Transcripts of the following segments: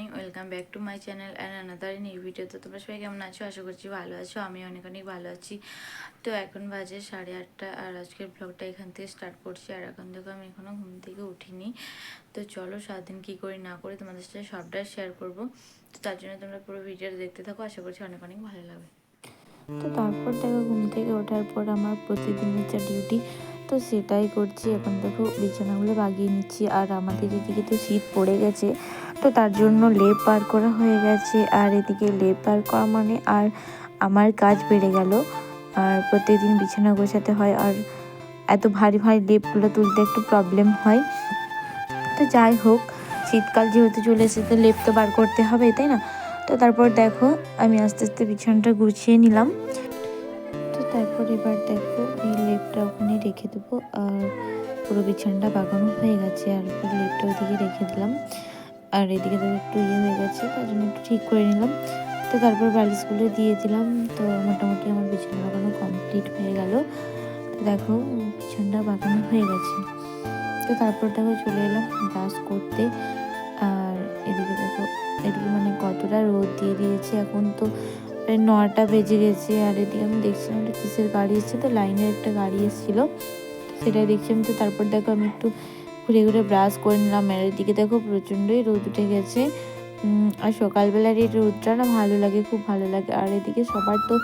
Morning welcome back to my channel and another in video তো তোমরা সবাই কেমন আছো? আশা করছি ভালো আছো আমি অনেক অনেক ভালো আছি। তো এখন বাজে সাড়ে আটটা আর আজকের ব্লগটা এখান থেকে স্টার্ট করছি। আর এখন থেকে আমি এখনও ঘুম থেকে উঠিনি। তো চলো সারাদিন কী করি না করি তোমাদের সাথে সবটাই শেয়ার করব। তো তার জন্য তোমরা পুরো ভিডিওটা দেখতে থাকো। আশা করছি অনেক অনেক ভালো লাগবে। তো তারপর দেখো ঘুম থেকে ওঠার পর আমার প্রতিদিনের যা ডিউটি তো সেটাই করছি। এখন দেখো বিছানাগুলো বাগিয়ে নিচ্ছি। আর আমাদের এদিকে তো শীত পড়ে গেছে। তো তার জন্য লেপ পার করা হয়ে গেছে। আর এদিকে লেপ পার করা মানে আর আমার কাজ বেড়ে গেল। আর প্রত্যেকদিন বিছানা গোছাতে হয় আর এত ভারী ভারী লেপগুলো তুলতে একটু প্রবলেম হয়। তো যাই হোক, শীতকাল যেহেতু চলে এসেছে লেপ তো বার করতে হবে, তাই না? তো তারপর দেখো, আমি আস্তে আস্তে বিছানাটা গুছিয়ে নিলাম। তো তারপর এবার দেখো, এই লেপটা ওখানে রেখে দেবো। আর পুরো বিছানাটা বাগানো হয়ে গেছে, আর লেপটা ওদিকে রেখে দিলাম। আর এদিকে তো একটু ইয়ে হয়ে গেছে, তার জন্য একটু ঠিক করে নিলাম। তো তারপর বালিশগুলো দিয়ে দিলাম, তো মোটামুটি আমার বিছানা বাগানো কমপ্লিট হয়ে গেল। তো দেখো বিছানাটা বাগানো হয়ে গেছে। তো তারপর দেখো চলে এলাম ব্রাশ করতে। আর এদিকে দেখো, এদিকে মানে কতটা রোদ দিয়ে দিয়েছে এখন তো। প্রায় নটা বেজে গেছে, আর এদিকে আমি দেখছিলাম একটা কিসের গাড়ি এসছে, তো লাইনের একটা গাড়ি এসেছিল। সেটাই দেখছিলাম, তো তারপর দেখো আমি একটু ঘুরে ঘুরে ব্রাশ করে নিলাম। আর এদিকে দেখো প্রচণ্ডই রোদ উঠে গেছে। আর সকালবেলার এই রোদটা না ভালো লাগে, খুব ভালো লাগে। আর এদিকে সবার তো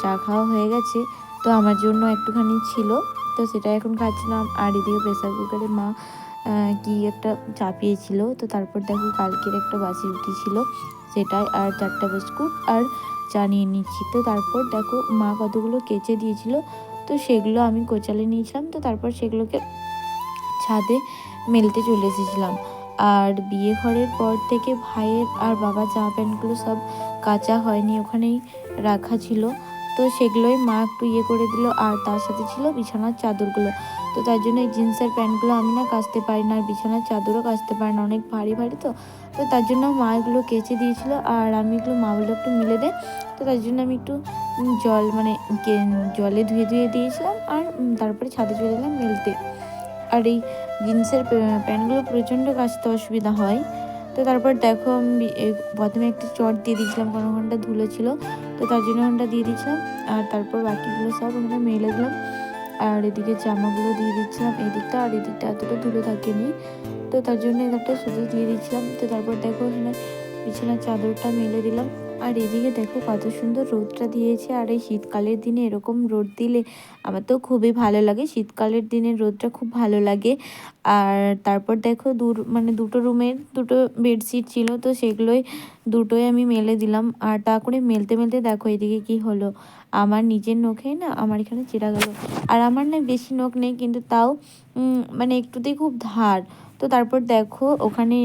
চা খাওয়া হয়ে গেছে। তো আমার জন্য একটুখানি ছিল, তো সেটা এখন খাচ্ছিলাম। আর এদিকে প্রেসার কুকারে মা কি একটা চাপিয়েছিল। তো তারপর দেখো কালকের একটা বাসি রুটি ছিল, সেটাই আর চারটা বিস্কুট আর চা নিয়ে নিচ্ছি। তো তারপর দেখো মা কতগুলো কেচে দিয়েছিল, তো সেগুলো আমি কোচালে নিয়েছিলাম। তো তারপর সেগুলোকে ছাদে মেলতে চলে এসেছিলাম। আর বিয়ে ঘরের পর থেকে ভাইয়ের আর বাবা জামা প্যান্টগুলো সব কাঁচা হয়নি, ওখানেই রাখা ছিল। তো সেগুলোই মা একটু ইয়ে করে দিল, আর তার সাথে ছিল বিছানার চাদরগুলো। তো তার জন্য এই জিন্সের প্যান্টগুলো আমি না কাচতে পারি না, আর বিছানার চাদরও কাচতে পারি না, অনেক ভারী ভারী তো। তো তার জন্য মা এগুলো কেচে দিয়েছিল, আর আমি এগুলো মা বলে একটু মিলে দেয় তো তার জন্য আমি একটু জল মানে জলে ধুয়ে ধুয়ে দিয়েছিলাম, আর তারপরে ছাদে চলে এলাম মেলতে। আর এই জিন্সের প্যান্টগুলো প্রচণ্ড কাচতে অসুবিধা হয়। তো তারপর দেখো আমি প্রথমে একটা চট দিয়ে দিয়েছিলাম কোনো ঘণ্টা ধুলো ছিল। তো তার জন্য ওখানটা দিয়ে দিয়েছিলাম। আর তারপর বাকিগুলো সব ওখানে মেলে দিলাম। আর এদিকে জামাগুলো দিয়ে দিচ্ছিলাম এদিকটা, আর এদিকটা এতটা ধুলো থাকেনি। তো তার জন্য এদিকটা শুধু দিয়ে দিচ্ছিলাম। তো তারপর দেখো এখানে বিছানার চাদরটা মেলে দিলাম। আর এদিকে দেখো কত সুন্দর রোদটা দিয়েছে, আর এই শীতকালের দিনে এরকম রোদ দিলে আমার তো খুবই ভালো লাগে। শীতকালের দিনে রোদটা খুব ভালো লাগে। আর তারপর দেখো দু মানে দুটো রুমের দুটো বেডশিট ছিল, তো সেগুলোই দুটোই আমি মেলে দিলাম। আর তা করে মেলতে মেলতে দেখো এদিকে কি হলো। আমার নিজের নখেই না, আমার এখানে চেরা গেল। আর আমার না বেশি নখ নেই, কিন্তু তাও মানে একটুতেই খুব ধার। তো তারপর দেখো ওখানে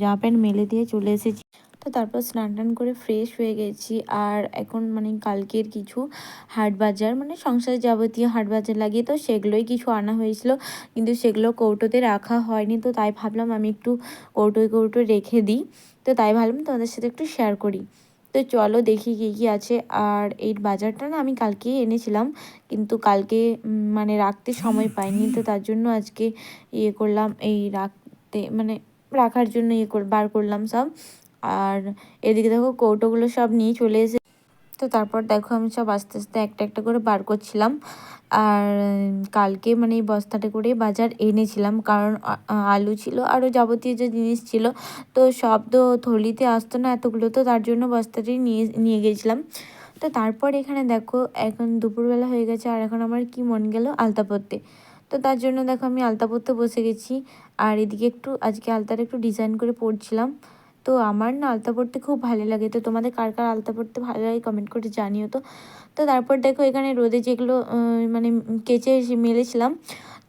জামা প্যান্ট মেলে দিয়ে চলে এসেছি। তো তারপর স্নান টান করে ফ্রেশ হয়ে গেছি। আর এখন মানে কালকের কিছু হাট বাজার মানে সংসারে যাবতীয় হাট বাজার লাগিয়ে তো সেগুলোই কিছু আনা হয়েছিল। কিন্তু সেগুলো কৌটোতে রাখা হয়নি, তো তাই ভাবলাম আমি একটু কৌটোয় কৌটো রেখে দিই। তো তাই ভাবলাম তোমাদের সাথে একটু শেয়ার করি। তো চলো দেখি কী কী আছে। আর এই বাজারটা না আমি কালকেই এনেছিলাম, কিন্তু কালকে মানে রাখতে সময় পাইনি। তো তার জন্য আজকে ইয়ে করলাম, এই রাখতে মানে রাখার জন্য ইয়ে বার করলাম সব। আর এদিকে দেখো কৌটোগুলো সব নিয়ে চলে এসে তো তারপর দেখো আমি সব আস্তে আস্তে একটা একটা করে বার করছিলাম। আর কালকে মানে এই বস্তাটা করে বাজার এনেছিলাম। কারণ আলু ছিল, আরও যাবতীয় যে জিনিস ছিল। তো সব তো থলিতে আসতো না এতগুলো, তো তার জন্য বস্তাটি নিয়ে নিয়ে গেছিলাম। তো তারপর এখানে দেখো এখন দুপুরবেলা হয়ে গেছে, আর এখন আমার কি মন গেল আলতা পরতে। তো তার জন্য দেখো আমি আলতা পরতে বসে গেছি। আর এদিকে একটু, আজকে আলতার একটু ডিজাইন করে পড়ছিলাম তো আমার না আলতা পড়তে খুব ভালো লাগে। তো তোমাদের কার কার আলতা পড়তে ভালো লাগে কমেন্ট করে জানিও তো। তো তারপর দেখো এখানে রোদে যেগুলো মানে কেচে মেলেছিলাম,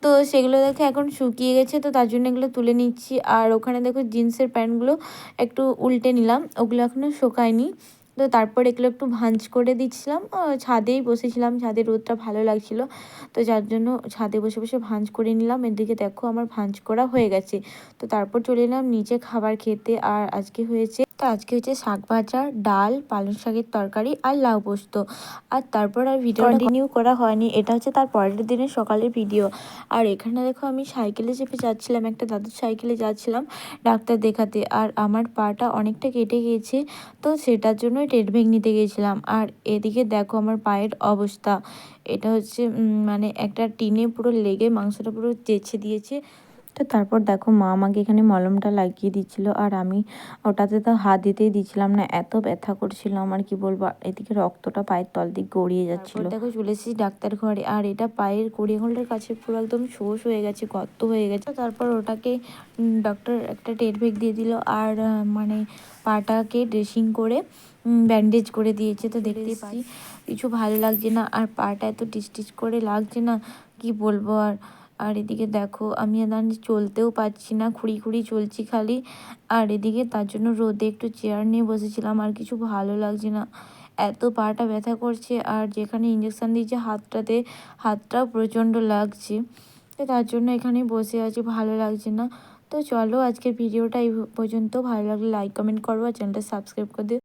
তো সেগুলো দেখো এখন শুকিয়ে গেছে, তো তার জন্য এগুলো তুলে নিচ্ছি। আর ওখানে দেখো জিন্সের প্যান্টগুলো একটু উল্টে নিলাম, ওগুলো এখনও শোকায়নি। তো তারপর এগুলো একটু ভাঁজ করে দিচ্ছিলাম। ছাদেই বসেছিলাম ছাদে রোদটা ভালো লাগছিল। তো যার জন্য ছাদে বসে বসে ভাঁজ করে নিলাম। এদিকে দেখো আমার ভাঁজ করা হয়ে গেছে। তো তারপর চলে এলাম নিচে খাবার খেতে। আর আজকে হয়েছে তো আজকে হচ্ছে শাক ভাজা ডাল পালং শাকের তরকারি আর লাউ পোস্ত। আর তারপর আর ভিডিও কন্টিনিউ করা হয়নি এটা হচ্ছে তার পরের দিনের সকালের ভিডিও আর এখানে দেখো আমি সাইকেলে চেপে যাচ্ছিলাম একটা দাদুর সাইকেলে যাচ্ছিলাম ডাক্তার দেখাতে। আর আমার পাটা অনেকটা কেটে গিয়েছে তো সেটার জন্যই ট্রিটমেন্ট নিতে গিয়েছিলাম। আর এদিকে দেখো আমার পায়ের অবস্থা। এটা হচ্ছে মানে একটা টিনে পুরো লেগে মাংসটা পুরো চেঁচে দিয়েছে। তো তারপর দেখো মা আমাকে এখানে মলমটা লাগিয়ে দিচ্ছিল আর আমি ওটাতে তো হাত দিতেই দিচ্ছিলাম না এত ব্যথা করছিল আমার কি বলব এদিকে রক্তটা পায়ের তল দিক গড়িয়ে যাচ্ছিল। দেখো চলে এসেছি ডাক্তার ঘরে আর এটা পায়ের কুড়ি আঙুলটার কাছে পুরো একদম শোষ হয়ে গেছে গর্ত হয়ে গেছে। তারপর ওটাকে ডক্টর একটা টেরভেক দিয়ে দিল আর মানে পাটাকে ড্রেসিং করে ব্যান্ডেজ করে দিয়েছে। তো দেখতেই পাই কিছু ভালো লাগছে না আর পাটা এত টিচ টিচ করে লাগছে না কি বলব আর আর এদিকে দেখো, আমি দাঁড়িয়ে চলতেও পারছি না, খুঁড়ি খুঁড়ি চলছি খালি। আর এদিকে তার জন্য রোদে একটু চেয়ার নিয়ে বসেছিলাম, আর কিছু ভালো লাগছে না। এত পাটা ব্যথা করছে, আর যেখানে ইঞ্জেকশান দিয়েছে হাতটাতে হাতটাও প্রচণ্ড লাগছে। তো তার জন্য এখানেই বসে আছি, ভালো লাগছে না। তো চলো আজকের ভিডিওটা এই পর্যন্ত। ভালো লাগলে লাইক কমেন্ট করব আর চ্যানেলটা সাবস্ক্রাইব করে দিও।